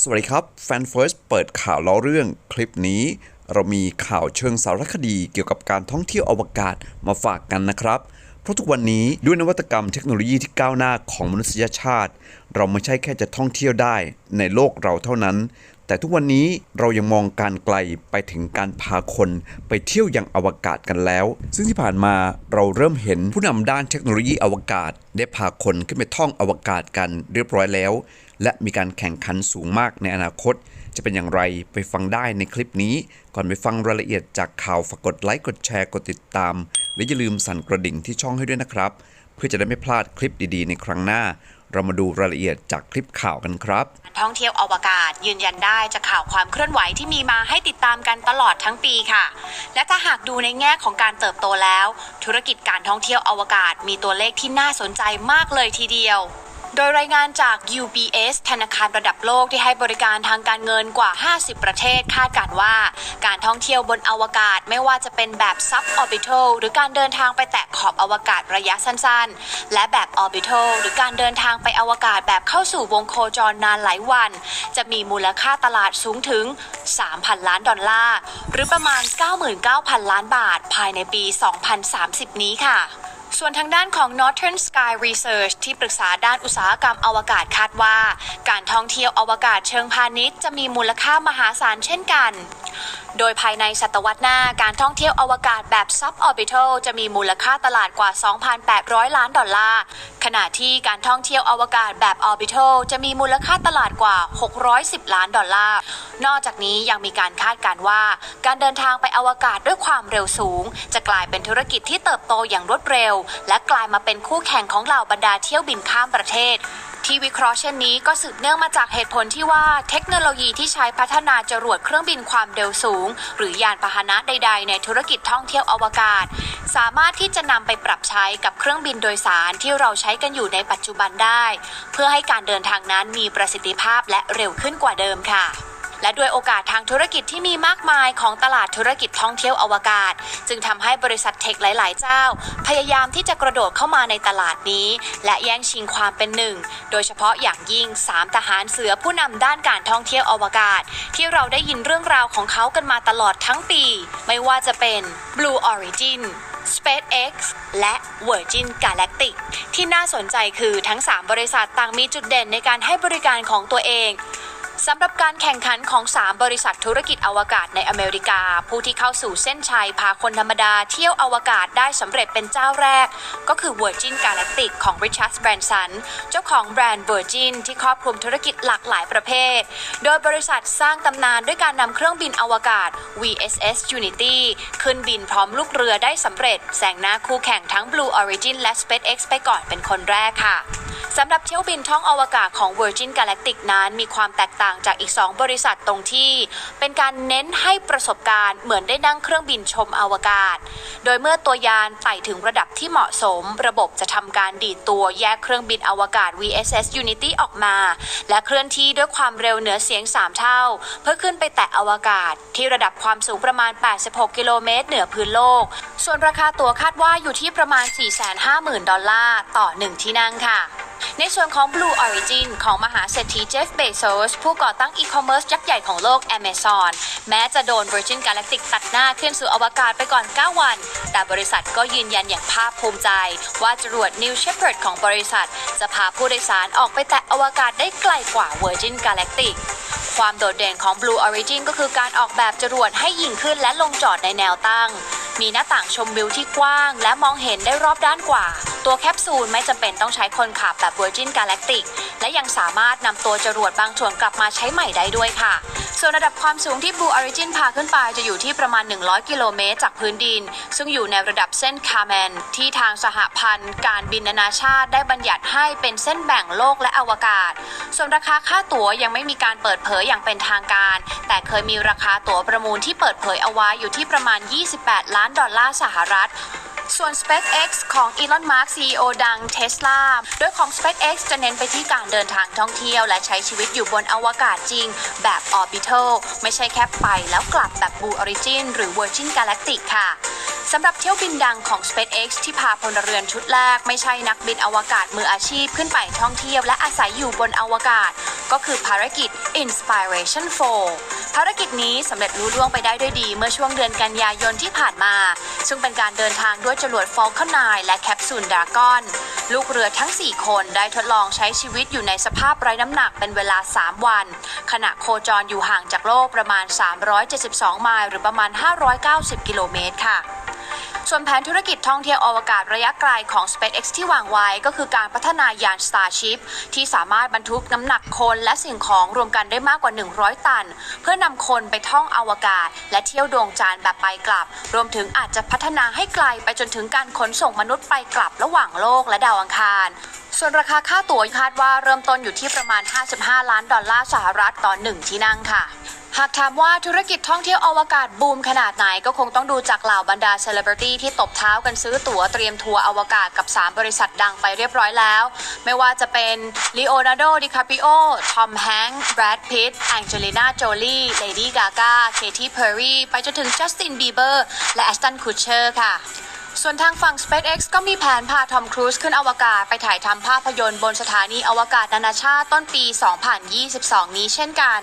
สวัสดีครับ แฟนเฟิร์สเปิดข่าวล้อเรื่องคลิปนี้ เรามีข่าวเชิงสารคดีเกี่ยวกับการท่องเที่ยวอวกาศมาฝากกันนะครับ เพราะทุกวันนี้ด้วยนวัตกรรมเทคโนโลยีที่ก้าวหน้าของมนุษยชาติ เราไม่ใช่แค่จะท่องเที่ยวได้ในโลกเราเท่านั้นแต่ทุกวันนี้เรายังมองการไกลไปถึงการพาคนไปเที่ยวยังอวกาศกันแล้ว ซึ่งที่ผ่านมาเราเริ่มเห็นผู้นำด้านเทคโนโลยีอวกาศ ได้พาคนขึ้นไปท่องอวกาศกันเรียบร้อยแล้ว และมีการแข่งขันสูงมากในอนาคต จะเป็นอย่างไรไปฟังได้ในคลิปนี้ ก่อนไปฟังรายละเอียดจากข่าวฝากกดไลค์กดแชร์กดติดตาม และอย่าลืมสั่นกระดิ่งที่ช่องให้ด้วยนะครับ เพื่อจะได้ไม่พลาดคลิปดีๆ ในครั้งหน้า เรามาดูรายละเอียดจากคลิปข่าวกันครับ ท่องเที่ยวอวกาศยืนยันได้จากข่าวความเคลื่อนไหวที่มีมาให้ติดตามกันตลอดทั้งปีค่ะ และถ้าหากดูในแง่ของการเติบโตแล้ว ธุรกิจการท่องเที่ยวอวกาศมีตัวเลขที่น่าสนใจมากเลยทีเดียว โดยรายงานจาก UBS ธนาคารระดับโลกที่ให้บริการทางการเงินกว่า 50 ประเทศคาดการว่า การท่องเที่ยวบนอวกาศไม่ว่าจะเป็นแบบ suborbital หรือการเดินทางไปแตะขอบอวกาศระยะสั้นๆ และแบบ orbital หรือการเดินทางไปอวกาศแบบเข้าสู่วงโคจรนานหลายวัน จะมีมูลค่าตลาดสูงถึง 3,000 ล้านดอลลาร์ หรือประมาณ 99,000 ล้านบาท ภายในปี 2030 นี้ค่ะ ส่วนทางด้านของ Northern Sky Research ที่ปรึกษาด้านอุตสาหกรรมอวกาศคาดว่า การท่องเที่ยวอวกาศเชิงพาณิชย์จะมีมูลค่ามหาศาลเช่นกัน โดยภายในศตวรรษหน้าการท่องเที่ยวอวกาศแบบ suborbital จะมีมูลค่าตลาดกว่า 2,800 ล้านดอลลาร์ ขณะที่การท่องเที่ยวอวกาศแบบ orbital จะมีมูลค่าตลาดกว่า 610 ล้านดอลลาร์ นอกจากนี้ยังมีการคาดการณ์ว่า การเดินทางไปอวกาศด้วยความเร็วสูง จะกลายเป็นธุรกิจที่เติบโตอย่างรวดเร็ว และกลายมาเป็นคู่แข่งของเหล่าบรรดาเที่ยวบินข้ามประเทศ ที่วิเคราะห์เช่นนี้ก็สืบเนื่องมาจากเหตุผลที่ว่าเทคโนโลยีที่ใช้พัฒนาจรวดเครื่องบินความเร็วสูง หรือยานพาหนะใด ๆ ในธุรกิจท่องเที่ยวอวกาศ สามารถที่จะนำไปปรับใช้กับเครื่องบินโดยสารที่เราใช้กันอยู่ในปัจจุบันได้ เพื่อให้การเดินทางนั้นมีประสิทธิภาพและเร็วขึ้นกว่าเดิมค่ะ และด้วยโอกาสทางธุรกิจที่มีมากมายของตลาดธุรกิจท่องเที่ยวอวกาศ จึงทำให้บริษัทเทคหลาย ๆ เจ้า พยายามที่จะกระโดดเข้ามาในตลาดนี้ และแย่งชิงความเป็นหนึ่ง โดยเฉพาะอย่างยิ่ง 3 ทหารเสือผู้นำด้านการท่องเที่ยวอวกาศ ที่เราได้ยินเรื่องราวของเขากันมาตลอดทั้งปี ไม่ว่าจะเป็น Blue Origin SpaceX และ Virgin Galactic ที่น่าสนใจคือทั้ง 3 บริษัทต่างมีจุดเด่นในการให้บริการของตัวเอง สำหรับการแข่งขันของ 3 บริษัทธุรกิจอวกาศในอเมริกา ผู้ที่เข้าสู่เส้นชัยพาคนธรรมดาเที่ยวอวกาศได้สำเร็จเป็นเจ้าแรก ก็คือ Virgin Galactic ของ Richard Branson เจ้าของแบรนด์ Virgin ที่ครอบคลุมธุรกิจหลากหลายประเภท โดยบริษัทสร้างตำนานด้วยการนำเครื่องบินอวกาศ VSS Unity ขึ้นบินพร้อมลูกเรือได้สำเร็จแซงหน้าคู่แข่งทั้ง Blue Origin และ SpaceX ไปก่อนเป็นคนแรกค่ะ สำหรับเที่ยวบินท่องอวกาศของ Virgin Galactic นั้นมีความแตกต่างจากอีก 2 บริษัทตรงที่ เป็นการเน้นให้ประสบการณ์เหมือนได้นั่งเครื่องบินชมอวกาศ โดยเมื่อตัวยานไต่ถึงระดับที่เหมาะสม ระบบจะทำการดีดตัวแยกเครื่องบินอวกาศ VSS Unity ออกมา และเคลื่อนที่ด้วยความเร็วเหนือเสียง 3 เท่า เพื่อขึ้นไปแตะอวกาศ ที่ระดับความสูงประมาณ 86 กิโลเมตรเหนือพื้นโลก ส่วนราคาตั๋วคาดว่าอยู่ที่ประมาณ 450,000 ดอลลาร์ต่อ 1 ที่นั่งค่ะ ในส่วนของ Blue Origin ของมหาเศรษฐีเจฟเบโซสผู้ก่อตั้งอีคอมเมิร์ซยักษ์ใหญ่ของโลก Amazon แม้จะโดน Virgin Galactic ตัดหน้าขึ้นสู่อวกาศไปก่อน 9 วัน แต่บริษัทก็ยืนยันอย่างภาคภูมิใจ ว่าจรวด New Shepard ของบริษัท จะพาผู้โดยสารออกไปแตะอวกาศได้ไกลกว่า Virgin Galactic ความโดดเด่นของ Blue Origin ก็คือการออกแบบจรวดให้ยิงขึ้นและลงจอดในแนวตั้ง มีหน้าต่างชมวิวที่กว้าง และมองเห็นได้รอบด้านกว่า ตัวแคปซูลไม่จำเป็นต้องใช้คนขับแบบ Virgin Galactic และยังสามารถนำตัวจรวดบางส่วนกลับมาใช้ใหม่ได้ด้วยค่ะ ส่วนระดับความสูงที่ Blue Origin พาขึ้นไปจะอยู่ที่ประมาณ 100 กิโลเมตรจากพื้นดิน ซึ่งอยู่ในระดับเส้นคาร์แมน ที่ทางสหพันธ์ การบินนานาชาติได้บัญญัติให้เป็นเส้นแบ่งโลกและอวกาศ ส่วนราคาค่าตั๋วยังไม่มีการเปิดเผยอย่างเป็นทางการ แต่เคยมีราคาตั๋วประมูลที่เปิดเผยเอาไว้อยู่ที่ประมาณ 28 ล้านดอลลาร์สหรัฐ ส่วน SpaceX ของ Elon Musk CEO ดัง Tesla โดยของ SpaceX จะเน้นไปที่การเดินทางท่องเที่ยว และใช้ชีวิตอยู่บนอวกาศจริง แบบ Orbital ไม่ใช่แค่ไปแล้วกลับแบบ Blue Origin หรือ Virgin Galactic ค่ะสำหรับเที่ยวบินดังของ SpaceX ที่พาพลเรือนชุดแรก ไม่ใช่นักบินอวกาศมืออาชีพขึ้นไปท่องเที่ยว และอาศัยอยู่บนอวกาศ ก็คือภารกิจ Inspiration 4 ภารกิจนี้สำเร็จลุล่วงไปได้ด้วยดีเมื่อช่วงเดือนกันยายนที่ผ่านมา ซึ่งเป็นการเดินทางด้วยจรวด Falcon 9และแคปซูลดากอน ลูกเรือทั้ง 4 คนได้ทดลองใช้ชีวิตอยู่ในสภาพไร้น้ำหนักเป็นเวลา 3 วัน ขณะโคจรอยู่ห่างจากโลกประมาณ 372 ไมล์หรือประมาณ 590 กิโลเมตรค่ะ ส่วนแผนธุรกิจท่องเที่ยวอวกาศระยะไกลของ SpaceX ที่วางไว้ก็คือการพัฒนายาน Starship ที่สามารถบรรทุกน้ำหนักคนและสิ่งของรวมกันได้มากกว่า 100 ตัน เพื่อนำคนไปท่องอวกาศ และเที่ยวดวงจันทร์แบบไปกลับ รวมถึงอาจจะพัฒนาให้ไกลไปจนถึงการขนส่งมนุษย์ไปกลับระหว่างโลกและดาวอังคารส่วนราคาค่าตั๋วคาดว่าเริ่มต้นอยู่ที่ประมาณ 55 ล้านดอลลาร์สหรัฐต่อหนึ่งที่นั่งค่ะ หากถามว่าธุรกิจท่องเที่ยวอวกาศบูมขนาดไหนก็คงต้องดูจากเหล่าบรรดาเซเลบริตี้ที่ตบเท้ากันซื้อตั๋วเตรียมทัวร์อวกาศกับ 3 บริษัทดังไปเรียบร้อยแล้ว ไม่ว่าจะเป็นลีโอนาร์โด ดิคาปิโอ ทอมแฮงค์แบรดพิตต์แองเจลิน่า โจลี่เลดี้กากา เคที่เพอร์รี่ ไปจนถึงจัสติน บีเบอร์ และแอสตัน คูเชอร์ค่ะส่วนทางฝั่ง SpaceX ก็มีแผนพาทอมครูซขึ้นอวกาศไปถ่ายทำภาพยนตร์บนสถานีอวกาศนานาชาติต้นปี 2022 นี้เช่นกัน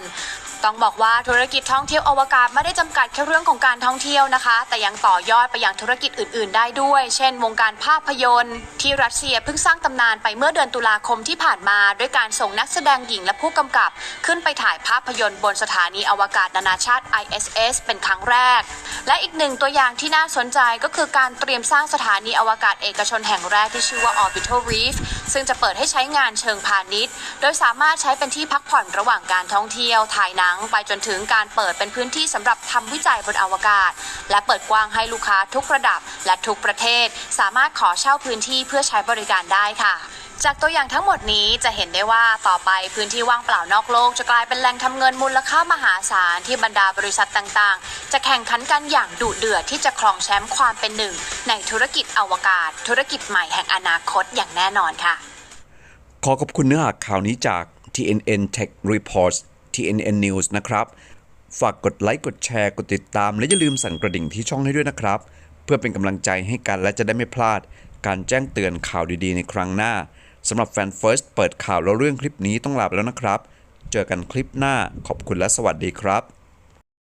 ต้องบอกว่าธุรกิจท่องเที่ยวอวกาศไม่ได้จำกัดแค่เรื่องของการท่องเที่ยวนะคะ แต่ยังต่อยอดไปยังธุรกิจอื่น ๆ ได้ด้วย เช่น วงการภาพยนตร์ ที่รัสเซียเพิ่งสร้างตำนานไปเมื่อเดือนตุลาคมที่ผ่านมา ด้วยการส่งนักแสดงหญิงและผู้กำกับ ขึ้นไปถ่ายภาพยนตร์บนสถานีอวกาศนานาชาติ ISS เป็นครั้งแรก และอีกหนึ่งตัวอย่างที่น่าสนใจก็คือการเตรียมสร้างสถานีอวกาศเอกชนแห่งแรกที่ชื่อว่า Orbital Reef ซึ่งจะเปิดให้ใช้งานเชิงพาณิชย์ โดยสามารถใช้เป็นที่พักผ่อนระหว่างการท่องเที่ยวถ่ายหนัง ไปจนถึงการเปิดเป็นพื้นที่สำหรับทำวิจัยบนอวกาศ และเปิดกว้างให้ลูกค้าทุกระดับและทุกประเทศ สามารถขอเช่าพื้นที่เพื่อใช้บริการได้ค่ะจากตัวอย่างทั้งหมดนี้จะเห็นได้ว่าต่อไปพื้นที่ว่างเปล่านอกโลก จะกลายเป็นแหล่งทำเงินมูลค่ามหาศาลที่บรรดาบริษัทต่างๆ จะแข่งขันกันอย่างดุเดือดที่จะครองแชมป์ความเป็นหนึ่ง ในธุรกิจอวกาศ ธุรกิจใหม่แห่งอนาคตอย่างแน่นอนค่ะ ขอขอบคุณเนื้อหาข่าวนี้จาก TNN Tech Reports TNN News นะครับ ฝากกดไลค์ กดแชร์ กดติดตาม และอย่าลืมสั่นกระดิ่งที่ช่องให้ด้วยนะครับ เพื่อเป็นกำลังใจให้กันและจะได้ไม่พลาด การแจ้งเตือนข่าวดีๆ ในครั้งหน้าสำหรับแฟน First เปิดข่าวแล้วเรื่องคลิปนี้ต้องลาไปแล้วนะครับ เจอกันคลิปหน้าขอบคุณและสวัสดีครับ